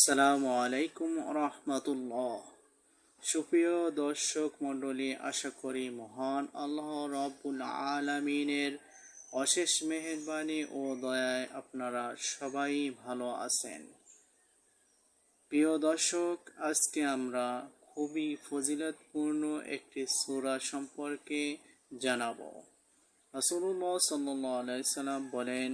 আসসালামু আলাইকুম রহমতুল্লাহ। সুপ্রিয় দর্শক মণ্ডলী, আশা করি মহান আল্লাহ রব্বুল আলমিনের অশেষ মেহেরবানি ও দয়ায় আপনারা সবাই ভালো আছেন। প্রিয় দর্শক, আজকে আমরা খুবই ফজিলতপূর্ণ একটি সূরা সম্পর্কে জানাব। আলাইহি সাল্লাম বলেন,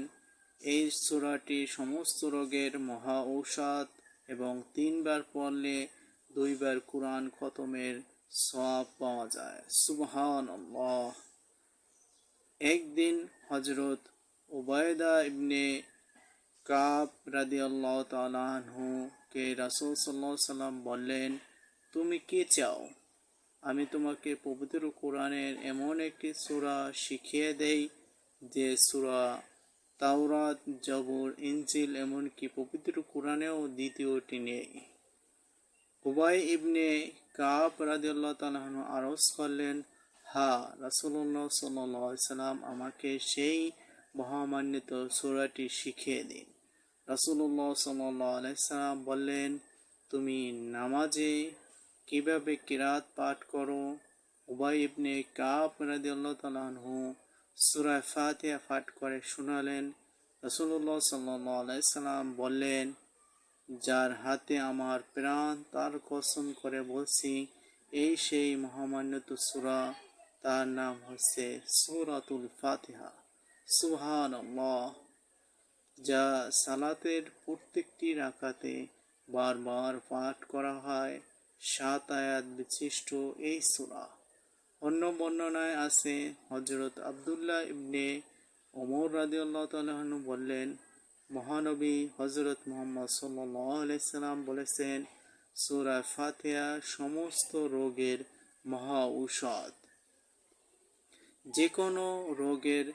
এই সূরাটি সমস্ত রোগের মহা ঔষধ এবং তিনবার পড়লে দুইবার কোরআন খতমের সওয়াব পাওয়া যায়। সুবহান একদিন হজরত ওবায়দা ইবনে কাব রাদিয়াল্লাহু তাআলা আনহু কে রাসূল সাল্লাল্লাহু সাল্লাম বললেন, তুমি কি চাও? আমি তোমাকে পবিত্র কোরআনের এমন একটি সুরা শিখিয়ে দেই যে সূরা তাওরাত, জবর, ইনজিল এমনকি পবিত্র কোরআনেও দ্বিতীয়টি নেই। উবাই ইবনে কাব রাদিয়াল্লাহ তালাহন আরজ করলেন, হা রাসুল্লাহ সাল্লাম আমাকে সেই মহামান্বিত সুরাটি শিখিয়ে দিন। রাসুল্লাহ সাল্লাম বললেন, তুমি নামাজে কীভাবে কিরাত পাঠ করো? উবাই ইবনে কাব রাদিয়াল্লাহ তালাহু সুরায় ফাতিহা পাঠ করে শোনালেন। রসুল্লাহ সাল্লাম বললেন, যার হাতে আমার প্রাণ, তার কসম করে বলছি, এই সেই মহামান্যত সুরা, তার নাম হচ্ছে সুরাতুল ফাতিহা। সুহান যা সালাতের প্রত্যেকটি রাখাতে বারবার পাঠ করা হয়, সাত আয়াত বিশিষ্ট এই সুরা। অন্য বর্ণনায় আছে হজরত আবদুল্লাহ ইবনে ওমর রাদিউল্লাহ তালু বললেন, মহানবী হজরত মোহাম্মদ সাল্লাম বলেছেন, সুরা ফাতেহা সমস্ত রোগের মহা ঔষধ। যে কোনো রোগের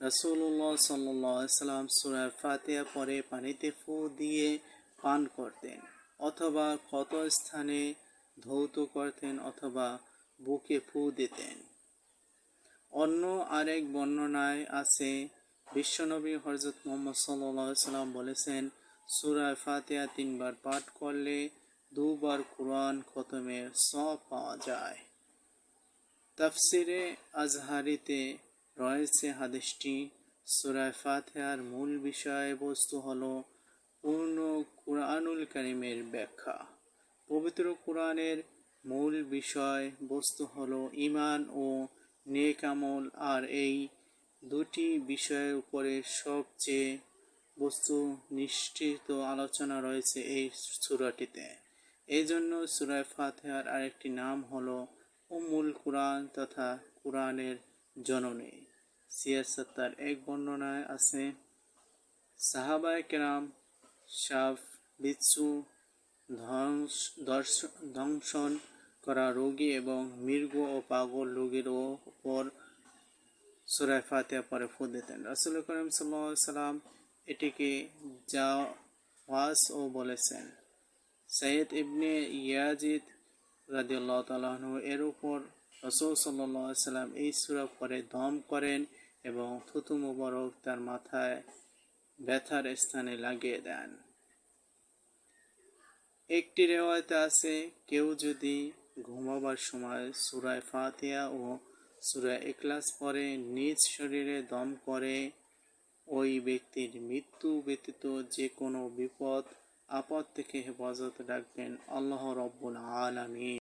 রসুল্লাহ সাল্লাম সুরা ফাতেহা পরে পানিতে ফু দিয়ে পান করতেন, অথবা ক্ষত স্থানে ধৌত করতেন, অথবা বুকে ফু দিতেন। অন্য আরেক বর্ণনায় আছে, বিশ্বনবী হরজত মোহাম্মদ সাল্লাম বলেছেন সুরায় ফাতিয়া তিনবার পাঠ করলে দুবার কোরআন খতমের সব পাওয়া যায়। তাফসিরে আজহারিতে রয়েছে হাদিসটি সুরায় ফাতেহার মূল বিষয়বস্তু হল পূর্ণ কোরআনুল করিমের ব্যাখ্যা। পবিত্র কোরআনের মূল বিষয় বস্তু হলো ইমান ও নেক আমল, আর এই দুটি বিষয়ের উপরে সবচেয়ে বস্তু নিশ্চিত আলোচনা রয়েছে এই সুরাটিতে। এই জন্য সুরায় ফাতেহার আরেকটি নাম হলো উমুল কোরআন তথা কোরআনের জননী। সিয়ার সত্তার এক বর্ণনায় আছে, সাহাবায় কেরাম সাফ, বিচ্ছু ধ্বংস, ধ্বংসন করা রোগী এবং মৃগ ও পাগল রোগীর ওপর সুরায় ফাতিয়া পরে ফু দিতেন। রাসুল করিম সাল্লাম এটিকে জাওয়াজ ও বলেছেন। সৈয়দ ইবনে ইয়াজিদ রাদিউল্লাহ তালাহনু এর উপর রসুল সাল্লাহ সাল্লাম এই সুরা পরে দম করেন এবং থুতু মুবারক তার মাথায় ব্যথার স্থানে লাগিয়ে দেন। একটি রেওয়ায়তে আছে, কেউ যদি ঘুমাবার সময় সুরায় ফাতিয়া ও সুরায় এক্লাস পরে নিজ শরীরে দম করে ওই ব্যক্তির মৃত্যু ব্যতীত যে কোনো বিপদ, আপদ থেকে হেফাজত রাখবেন আল্লাহ রব্বুল আলমী